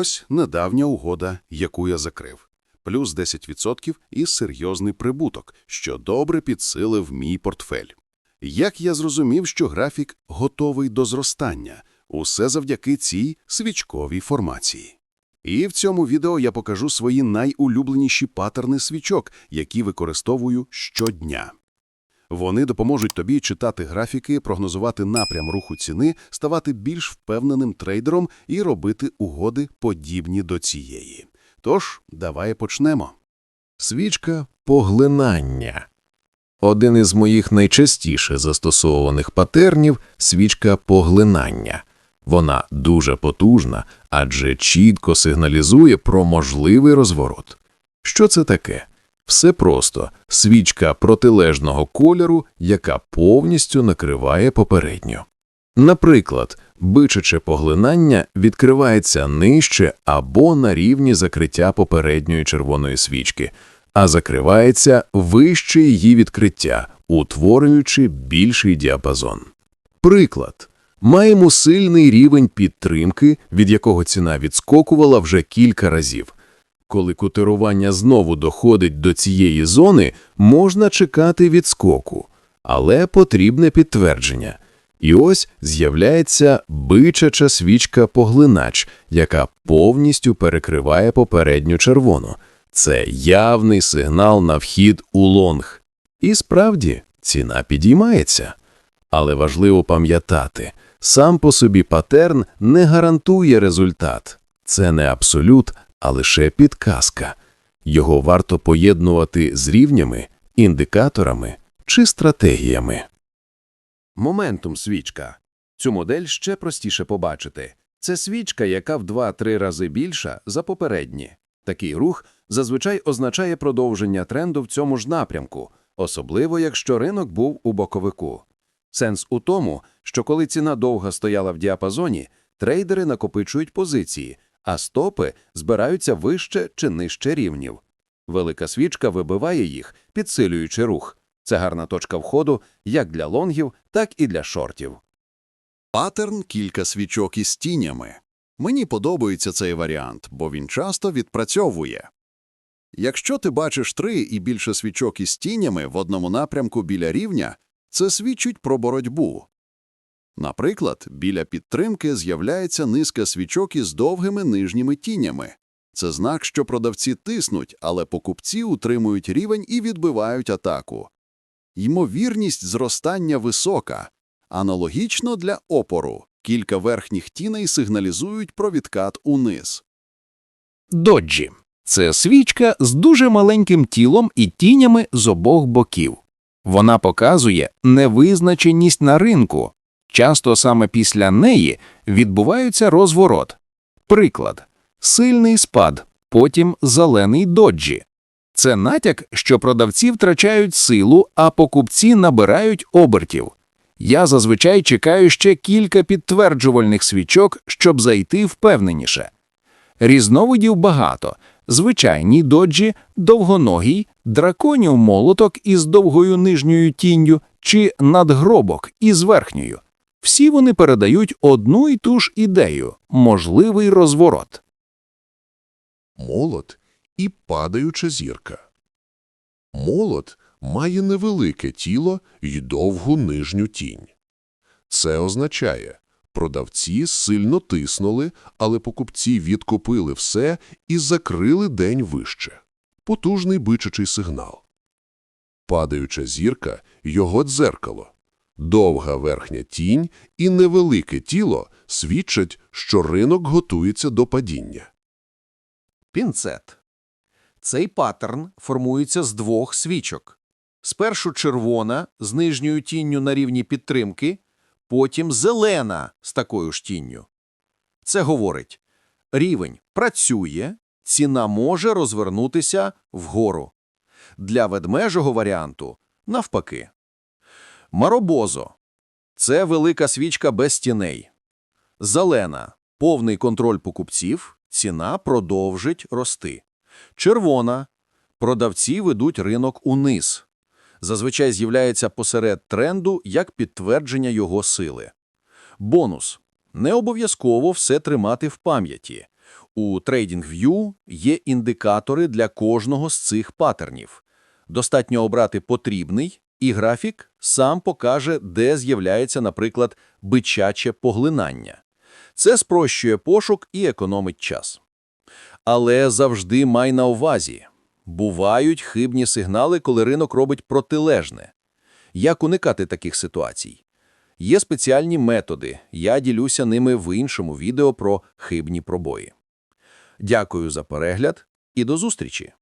ось недавня угода, яку я закрив. Плюс 10% і серйозний прибуток, що добре підсилив мій портфель. Як я зрозумів, що графік готовий до зростання, усе завдяки цій свічковій формації. І в цьому відео я покажу свої найулюбленіші паттерни свічок, які використовую щодня. Вони допоможуть тобі читати графіки, прогнозувати напрям руху ціни, ставати більш впевненим трейдером і робити угоди подібні до цієї. Тож, давай почнемо. Свічка поглинання. Один із моїх найчастіше застосовуваних патернів – свічка поглинання. Вона дуже потужна, адже чітко сигналізує про можливий розворот. Що це таке? Все просто – свічка протилежного кольору, яка повністю накриває попередню. Наприклад, бичаче поглинання відкривається нижче або на рівні закриття попередньої червоної свічки, а закривається вище її відкриття, утворюючи більший діапазон. Приклад. Маємо сильний рівень підтримки, від якого ціна відскокувала вже кілька разів. Коли котирування знову доходить до цієї зони, можна чекати відскоку, але потрібне підтвердження. І ось з'являється бичача свічка-поглинач, яка повністю перекриває попередню червону. Це явний сигнал на вхід у лонг. І справді, ціна підіймається. Але важливо пам'ятати, сам по собі патерн не гарантує результат. Це не абсолют, а лише підказка. Його варто поєднувати з рівнями, індикаторами чи стратегіями. Моментум свічка. Цю модель ще простіше побачити. Це свічка, яка в 2-3 рази більша за попередні. Такий рух зазвичай означає продовження тренду в цьому ж напрямку, особливо якщо ринок був у боковику. Сенс у тому, що коли ціна довго стояла в діапазоні, трейдери накопичують позиції, а стопи збираються вище чи нижче рівнів. Велика свічка вибиває їх, підсилюючи рух. Це гарна точка входу як для лонгів, так і для шортів. Паттерн кілька свічок із тінями. Мені подобається цей варіант, бо він часто відпрацьовує. Якщо ти бачиш три і більше свічок із тінями в одному напрямку біля рівня, це свідчить про боротьбу. Наприклад, біля підтримки з'являється низка свічок із довгими нижніми тінями. Це знак, що продавці тиснуть, але покупці утримують рівень і відбивають атаку. Ймовірність зростання висока. Аналогічно для опору. Кілька верхніх тіней сигналізують про відкат униз. Доджі – це свічка з дуже маленьким тілом і тінями з обох боків. Вона показує невизначеність на ринку. Часто саме після неї відбувається розворот. Приклад – сильний спад, потім зелений доджі. Це натяк, що продавці втрачають силу, а покупці набирають обертів. Я зазвичай чекаю ще кілька підтверджувальних свічок, щоб зайти впевненіше. Різновидів багато. Звичайні доджі, довгоногий, драконів молоток із довгою нижньою тінню чи надгробок із верхньою. Всі вони передають одну і ту ж ідею – можливий розворот. молот і падаюча зірка. Молот має невелике тіло й довгу нижню тінь. Це означає, продавці сильно тиснули, але покупці відкупили все і закрили день вище. Потужний бичачий сигнал. Падаюча зірка – його дзеркало. Довга верхня тінь і невелике тіло свідчать, що ринок готується до падіння. Пінцет. Цей паттерн формується з двох свічок. Спершу червона з нижньою тінню на рівні підтримки, потім зелена з такою ж тінню. Це говорить, рівень працює, ціна може розвернутися вгору. Для ведмежого варіанту – навпаки. Маробозо – це велика свічка без тіней. Зелена – повний контроль покупців, ціна продовжить рости. Червона – продавці ведуть ринок униз. Зазвичай з'являється посеред тренду як підтвердження його сили. Бонус – не обов'язково все тримати в пам'яті. У TradingView є індикатори для кожного з цих паттернів. Достатньо обрати потрібний, і графік сам покаже, де з'являється, наприклад, бичаче поглинання. Це спрощує пошук і економить час. Але завжди май на увазі. Бувають хибні сигнали, коли ринок робить протилежне. Як уникати таких ситуацій? Є спеціальні методи, я ділюся ними в іншому відео про хибні пробої. Дякую за перегляд і до зустрічі!